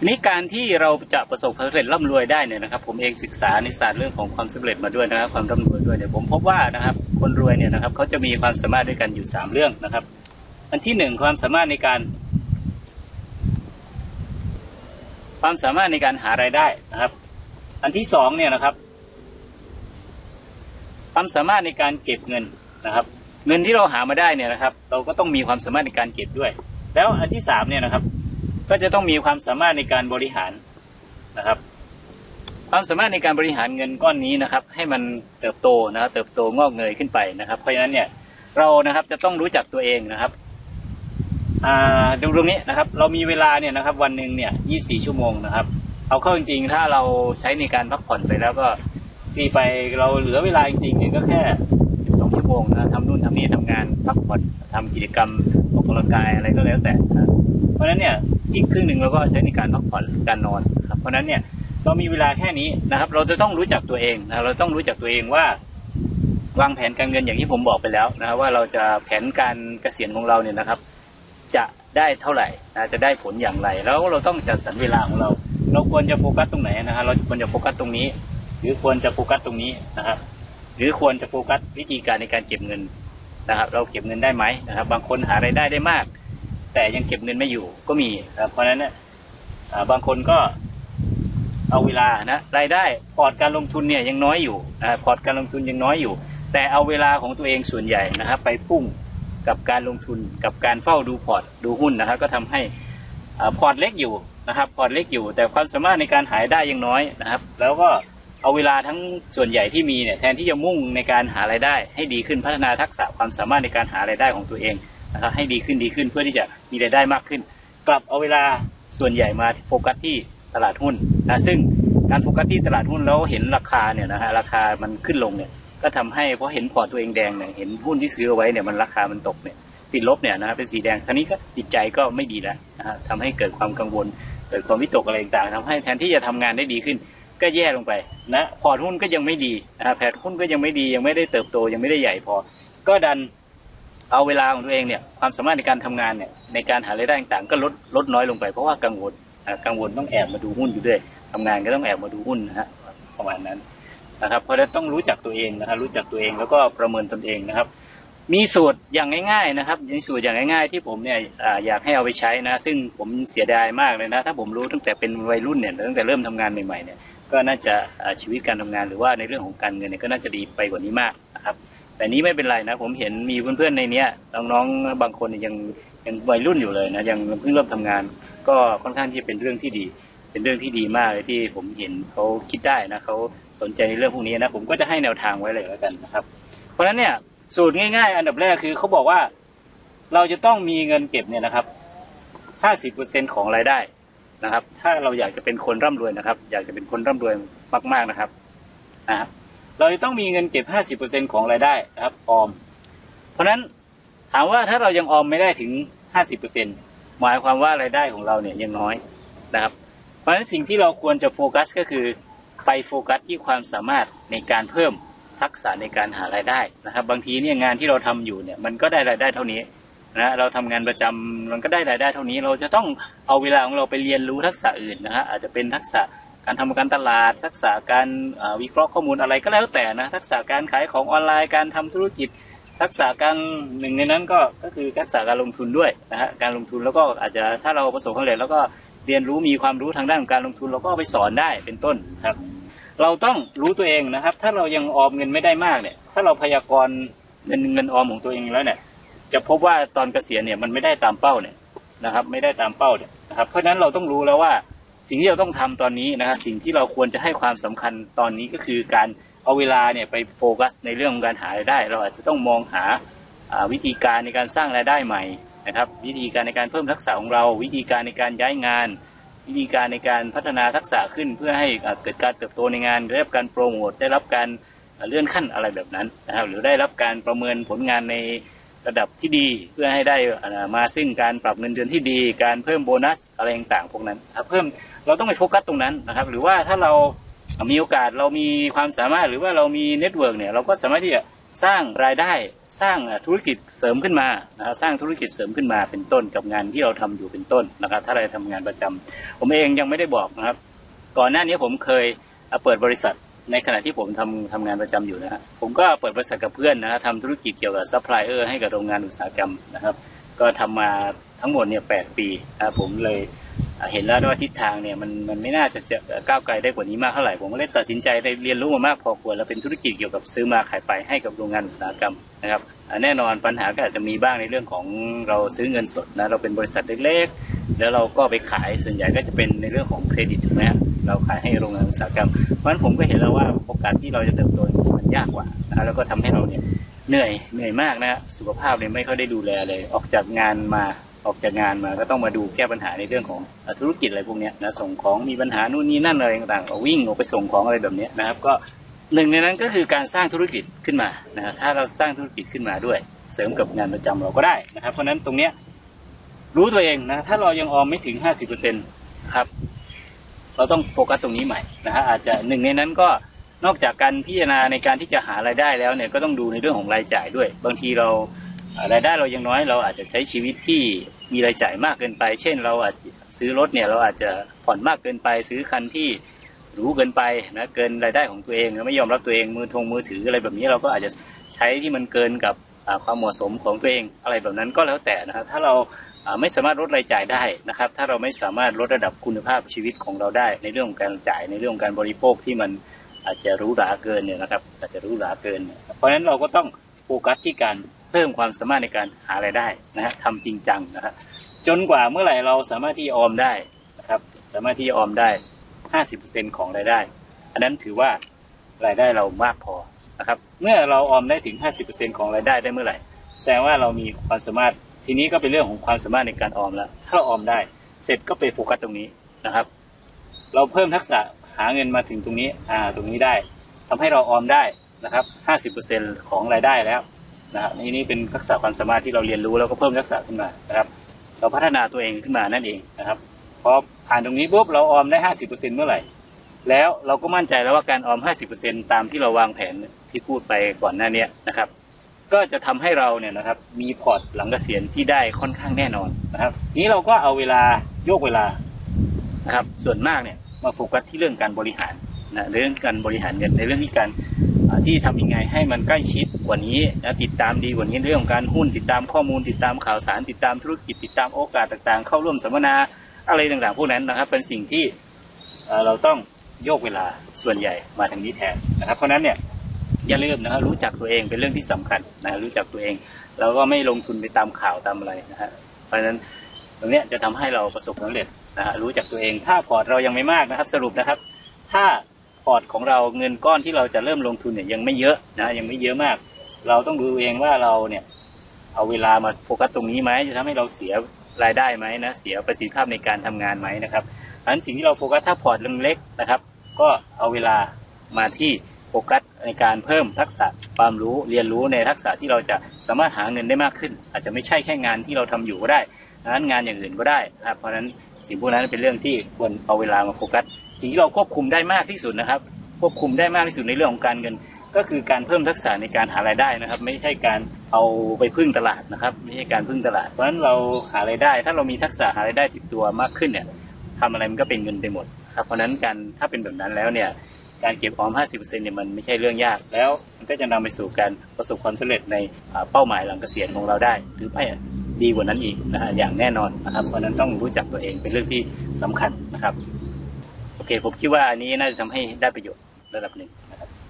ทีนี้การที่เราจะประสบความสำเร็จร่ำรวยได้เนี่ยนะครับ ผมเองศึกษาในศาสตร์เรื่องของความสำเร็จมาด้วยนะครับ ความร่ำรวยด้วยเนี่ยผมพบว่านะครับ คนรวยเนี่ยนะครับเขาจะมีความสามารถด้วยกันอยู่สามเรื่องนะครับ อันที่หนึ่งความสามารถในการ ความสามารถในการหารายได้นะครับ อันที่สองเนี่ยนะครับ ความสามารถในการเก็บเงินนะครับ เงินที่เราหามาได้เนี่ยนะครับ เราก็ต้องมีความสามารถในการเก็บด้วย แล้วอันที่สามเนี่ยนะครับ ก็จะต้องมีความสามารถในการบริหารนะครับ ความสามารถในการบริหารเงินก้อนนี้นะครับ ให้มันเติบโตนะครับ เติบโตงอกเงยขึ้นไปนะครับ เพราะฉะนั้นเนี่ยเรานะครับจะต้องรู้จักตัวเองนะครับอ่าดูตรงนี้นะครับ เรามีเวลาเนี่ยนะครับ วันหนึ่งเนี่ย24ชั่วโมงนะครับ เอาเข้าจริงๆ ถ้าเราใช้ในการพักผ่อนไปแล้วก็ตีไปเราเหลือเวลาจริงๆเนี่ยก็แค่12ชั่วโมงนะทำนู่นทำนี่ทำงานพักผ่อนทำกิจกรรมออกกำลังกายอะไรก็แล้วแต่นะเพราะฉะนั้นเนี่ย อีกครึ่งหนึ่งเราก็ใช้ในการพักผ่อนการนอนครับเพราะนั้นเนี่ยเรามีเวลาแค่นี้นะครับ เราจะต้องรู้จักตัวเองนะเราต้องรู้จักตัวเองว่าวางแผนการเงินอย่างที่ผมบอกไปแล้วนะครับว่าเราจะแผนการเกษียณของเราเนี่ยนะครับ จะได้เท่าไหร่นะจะได้ผลอย่างไร แล้วเราต้องจัดสรรเวลาของเรา เราควรจะโฟกัสตรงไหนนะฮะเราควรจะโฟกัสตรงนี้ หรือควรจะโฟกัสตรงนี้นะครับหรือควรจะโฟกัสวิธีการในการเก็บเงินนะครับ เราเก็บเงินได้ไหมนะครับ บางคนหารายได้ได้มาก แต่ยังเก็บเงินไม่อยู่ก็มีครับเพราะฉะนั้นเนี่ยบางคนก็เอาเวลานะรายได้พอร์ตการลงทุนเนี่ยยังน้อยอยู่นะพอร์ตการลงทุนยังน้อยอยู่ แต่เอาเวลาของตัวเองส่วนใหญ่นะครับไปพุ่งกับการลงทุนกับการเฝ้าดูพอร์ตดูหุ้นนะครับก็ทำให้พอร์ตเล็กอยู่นะครับพอร์ตเล็กอยู่ แต่ความสามารถในการหายได้ยังน้อยนะครับ แล้วก็เอาเวลาทั้งส่วนใหญ่ที่มีเนี่ยแทนที่จะมุ่งในการหารายได้ ให้ดีขึ้นพัฒนาทักษะความสามารถในการหารายได้ของตัวเองนะครับให้ดีขึ้นดีขึ้นเพื่อที่จะ มีรายได้มากขึ้น กลับเอาเวลาส่วนใหญ่มาโฟกัสที่ตลาดหุ้นนะซึ่งการโฟกัสที่ตลาดหุ้นแล้วเห็นราคาเนี่ยนะฮะราคามันขึ้นลงเนี่ยก็ทำให้เพราะเห็นพอร์ตตัวเองแดงเนี่ยเห็นหุ้นที่ซื้อเอาไว้เนี่ยมันราคามันตกเนี่ยติดลบเนี่ยนะเป็นสีแดงคราวนี้ก็จิตใจก็ไม่ดีแล้วนะฮะทำให้เกิดความกังวล เกิดความวิตกอะไรต่างๆทำให้แทนที่จะทำงานได้ดีขึ้น ก็แย่ลงไปนะพอร์ตหุ้นก็ยังไม่ดีนะฮะแพทหุ้นก็ยังไม่ดียังไม่ได้เติบโตยังไม่ได้ใหญ่พอ ก็ดัน เอาเวลาของตัวเองเนี่ยความสามารถในการทำงานเนี่ยในการหารายได้ต่างๆ ก็ลดลดน้อยลงไปเพราะว่ากังวลกังวลต้องแอบมาดูหุ้นอยู่ด้วยทำงานก็ต้องแอบมาดูหุ้นนะฮะประมาณนั้นนะครับ เพราะฉะนั้นต้องรู้จักตัวเองนะครับรู้จักตัวเองแล้วก็ประเมินตนเองนะครับ มีสูตรอย่างง่าย ๆนะครับมีสูตรอย่างง่าย ๆ ที่ผมเนี่ยอยากให้เอาไปใช้นะ ซึ่งผมเสียดายมากเลยนะ ถ้าผมรู้ตั้งแต่เป็นวัยรุ่นเนี่ยตั้งแต่เริ่มทำงานใหม่ๆเนี่ยก็น่าจะชีวิตการทำงานหรือว่าในเรื่องของการเงินเนี่ยก็น่าจะดีไปกว่านี้มากนะครับ แต่นี้ไม่เป็นไรนะ ผมเห็นมีเพื่อนๆในเนี้ยน้องๆบางคนยังยังวัยรุ่นอยู่เลยนะยังเพิ่งเริ่มทำงาน ก็ค่อนข้างที่จะเป็นเรื่องที่ดี เป็นเรื่องที่ดีมากเลยที่ผมเห็นเขาคิดได้นะเขาสนใจในเรื่องพวกนี้นะผมก็จะให้แนวทางไว้เลยแล้วกันนะครับ เพราะฉะนั้นเนี่ยสูตรง่ายๆ อันดับแรกคือเขาบอกว่าเราจะต้องมีเงินเก็บเนี่ยนะครับ50%ของรายได้นะครับ ถ้าเราอยากจะเป็นคนร่ำรวยนะครับ อยากจะเป็นคนร่ำรวยมาก ๆนะครับนะครับ เราจะต้องมีเงินเก็บ 50%ของรายได้นะครับออม เพราะฉะนั้นถามว่าถ้าเรายังออมไม่ได้ถึง 50%หมายความว่ารายได้ของเราเนี่ยยังน้อยนะครับ เพราะฉะนั้นสิ่งที่เราควรจะโฟกัสก็คือไปโฟกัสที่ความสามารถในการเพิ่มทักษะในการหารายได้นะครับ บางทีเนี่ยงานที่เราทำอยู่เนี่ยมันก็ได้รายได้เท่านี้นะเราทำงานประจำมันก็ได้รายได้เท่านี้ เราจะต้องเอาเวลาของเราไปเรียนรู้ทักษะอื่นนะฮะอาจจะเป็นทักษะ การทำการตลาด ทักษะการวิเคราะห์ข้อมูลอะไรก็แล้วแต่นะ ทักษะการขายของออนไลน์การทำธุรกิจ ทักษะการหนึ่งในนั้นก็ก็คือทักษะการลงทุนด้วยนะฮะการลงทุนแล้วก็อาจจะถ้าเราประสบความสำเร็จแล้วก็เรียนรู้มีความรู้ทางด้านของการลงทุนเราก็เอาไปสอนได้เป็นต้นครับ เราต้องรู้ตัวเองนะครับ ถ้าเรายังออมเงินไม่ได้มากเนี่ย ถ้าเราพยากรณ์เงินเงินออมของตัวเองแล้วเนี่ยจะพบว่าตอนเกษียณเนี่ยมันไม่ได้ตามเป้าเนี่ยนะครับ ไม่ได้ตามเป้าเนี่ยนะครับเพราะฉะนั้นเราต้องรู้แล้วว่า สิ่งที่เราต้องทำตอนนี้นะครับสิ่งที่เราควรจะให้ความสำคัญตอนนี้ก็คือการเอาเวลาเนี่ยไปโฟกัสในเรื่องของการหารายได้ เราอาจจะต้องมองหาวิธีการในการสร้างรายได้ใหม่นะครับ วิธีการในการเพิ่มทักษะของเรา วิธีการในการย้ายงาน วิธีการในการพัฒนาทักษะขึ้น เพื่อให้อาเกิดการเติบโตในงานได้รับการโปรโมทได้รับการเลื่อนขั้นอะไรแบบนั้นนะครับหรือได้รับการประเมินผลงานใน ระดับที่ดีเพื่อให้ได้มาซึ่งการปรับเงินเดือนที่ดี การเพิ่มโบนัสอะไรต่างๆพวกนั้นนะครับเพิ่มเราต้องไปโฟกัสตรงนั้นนะครับ หรือว่าถ้าเรามีโอกาสเรามีความสามารถหรือว่าเรามีเน็ตเวิร์กเนี่ยเราก็สามารถที่จะสร้างรายได้สร้างธุรกิจเสริมขึ้นมานะครับสร้างธุรกิจเสริมขึ้นมาเป็นต้นกับงานที่เราทำอยู่เป็นต้นนะครับ ถ้าเราทำงานประจำผมเองยังไม่ได้บอกนะครับ ก่อนหน้านี้ผมเคยเปิดบริษัท ในขณะที่ผมทำทำงานประจำอยู่นะฮะผมก็เปิดบริษัทกับเพื่อนนะฮะทำธุรกิจเกี่ยวกับซัพพลายเออร์ให้กับโรงงานอุตสาหกรรมนะครับ ก็ทำมาทั้งหมดเนี่ยแปดปีนะผมเลยเห็นแล้วว่าทิศทางเนี่ยมันมันไม่น่าจะจะก้าวไกลได้กว่านี้มากเท่าไหร่ผมก็เลยตัดสินใจได้เรียนรู้มามากพอควรแล้วเป็นธุรกิจเกี่ยวกับซื้อมาขายไปให้กับโรงงานอุตสาหกรรมนะครับแน่นอนปัญหาก็อาจจะมีบ้างในเรื่องของเราซื้อเงินสดนะเราเป็นบริษัทเล็กๆ แล้วเราก็ไปขายส่วนใหญ่ก็จะเป็นในเรื่องของเครดิตถูกไหมฮะ เราขายให้โรงงานอุตสาหกรรม เพราะฉะนั้นผมก็เห็นแล้วว่าโอกาสที่เราจะเติบโตมันยากกว่านะแล้วก็ทำให้เราเนี่ยเหนื่อยเหนื่อยมากนะสุขภาพเนี่ยไม่ค่อยได้ดูแลเลย ออกจากงานมาออกจากงานมาก็ต้องมาดูแก้ปัญหาในเรื่องของธุรกิจอะไรพวกเนี้ยนะส่งของมีปัญหานู่นนี่นั่นอะไรต่างๆวิ่งออกไปส่งของอะไรแบบนี้นะครับ ก็หนึ่งในนั้นก็คือการสร้างธุรกิจขึ้นมานะถ้าเราสร้างธุรกิจขึ้นมาด้วย เสริมกับงานประจำเราก็ได้นะครับ เพราะฉะนั้นตรงเนี้ยรู้ตัวเองนะถ้าเรายังออมไม่ถึงห้าสิบเปอร์เซ็นต์ครับ เราต้องโฟกัสตรงนี้ใหม่นะฮะอาจจะหนึ่งในนั้นก็นอกจากการพิจารณาในการที่จะหารายได้แล้วเนี่ยก็ต้องดูในเรื่องของรายจ่ายด้วย บางทีเรารายได้เรายังน้อยเราอาจจะใช้ชีวิตที่มีรายจ่ายมากเกินไป เช่น เราอาจซื้อรถเนี่ยเราอาจจะผ่อนมากเกินไป ซื้อคันที่หรูเกินไปนะเกินรายได้ของตัวเองไม่ยอมรับตัวเองมือทงมือถืออะไรแบบนี้เราก็อาจจะใช้ที่มันเกินกับความเหมาะสมของตัวเองอะไรแบบนั้นก็แล้วแต่นะครับถ้าเรา ไม่สามารถลดรายจ่ายได้นะครับ ถ้าเราไม่สามารถลดระดับคุณภาพชีวิตของเราได้ ในเรื่องของการจ่ายในเรื่องของการบริโภคที่มันอาจจะรู้หราเกินเนี่ยนะครับ อาจจะรู้หราเกินเนี่ยเพราะฉะนั้นเราก็ต้องโฟกัสที่การเพิ่มความสามารถในการหารายได้นะฮะทำจริงจังนะครับจนกว่าเมื่อไหร่เราสามารถที่ออมได้นะครับ สามารถที่ออมได้ 50%ของรายได้ อันนั้นถือว่ารายได้เรามากพอนะครับ เมื่อเราออมได้ถึง 50%ของรายได้ได้เมื่อไหร่ แสดงว่าเรามีความสามารถ ทีนี้ก็เป็นเรื่องของความสามารถในการออมแล้ว ถ้าเราออมได้ เสร็จก็ไปโฟกัสตรงนี้นะครับ เราเพิ่มทักษะหาเงินมาถึงตรงนี้อ่าตรงนี้ได้ทำให้เราออมได้นะครับ50%ของรายได้แล้วนะครับนี่นี่เป็นทักษะความสามารถที่เราเรียนรู้แล้วก็เพิ่มทักษะขึ้นมานะครับ เราพัฒนาตัวเองขึ้นมานั่นเองนะครับพอผ่านตรงนี้ปุ๊บเราออมได้50%เมื่อไหร่แล้วเราก็มั่นใจแล้วว่าการออม 50%ตามที่เราวางแผนที่พูดไปก่อนหน้าเนี้ยนะครับ ก็จะทำให้เราเนี่ยนะครับมีพอร์ตหลังเกษียณที่ได้ค่อนข้างแน่นอนนะครับทีนี้เราก็เอาเวลาโยกเวลานะครับ ส่วนมากเนี่ยมาโฟกัสที่เรื่องการบริหารนะเรื่องการบริหารเงินในเรื่องที่การที่ทำยังไงให้มันใกล้ชิดกว่านี้นะติดตามดีกว่านี้เรื่องของการหุ้นติดตามข้อมูลติดตามข่าวสารติดตามธุรกิจติดตามโอกาสต่างๆ เข้าร่วมสัมมนาอะไรต่างๆ พวกนั้นนะครับ เป็นสิ่งที่เราต้องโยกเวลาส่วนใหญ่มาทางนี้แทนนะครับ เพราะนั้นเนี่ย อย่าลืมนะครับรู้จักตัวเองเป็นเรื่องที่สำคัญนะรู้จักตัวเองแล้วก็ไม่ลงทุนไปตามข่าวตามอะไรนะฮะเพราะฉะนั้นตรงนี้จะทำให้เราประสบความสำเร็จนะฮะรู้จักตัวเอง ถ้าพอร์ตเรายังไม่มากนะครับ สรุปนะครับ ถ้าพอร์ตของเราเงินก้อนที่เราจะเริ่มลงทุนเนี่ยยังไม่เยอะนะยังไม่เยอะมาก เราต้องดูเองว่าเราเนี่ยเอาเวลามาโฟกัสตรงนี้ไหมจะทำให้เราเสียรายได้ไหมนะเสียประสิทธิภาพในการทำงานไหมนะครับอันสิ่งที่เราโฟกัสถ้าพอร์ตเล็กนะครับ ก็เอาเวลามาที่โฟกัส ในการเพิ่มทักษะความรู้เรียนรู้ในทักษะที่เราจะสามารถหาเงินได้มากขึ้น อาจจะไม่ใช่แค่งานที่เราทำอยู่ก็ได้นั้นงานอย่างอื่นก็ได้นะครับเพราะฉะนั้นสิ่งพวกนั้นเป็นเรื่องที่ควรเอาเวลามาโฟกัสสิ่งที่เราควบคุมได้มากที่สุดนะครับ ควบคุมได้มากที่สุดในเรื่องของการเงิน ก็คือการเพิ่มทักษะในการหารายได้นะครับ ไม่ใช่การเอาไปพึ่งตลาดนะครับ ไม่ใช่การพึ่งตลาด เพราะฉะนั้นเราหารายได้ ถ้าเรามีทักษะหารายได้ติดตัวมากขึ้นเนี่ยทำอะไรมันก็เป็นเงินไปหมดครับเพราะนั้นการถ้าเป็นแบบนั้นแล้วเนี่ย การเก็บออม 50%เนี่ยมันไม่ใช่เรื่องยากแล้ว มันก็จะนำไปสู่การประสบความสำเร็จในเป้าหมายหลังเกษียณของเราได้ หรือไม่ดีกว่านั้นอีกนะฮะอย่างแน่นอนนะครับเพราะนั้นต้องรู้จักตัวเองเป็นเรื่องที่สำคัญนะครับโอเคผมคิดว่าอันนี้น่าจะทำให้ได้ประโยชน์ระดับหนึ่ง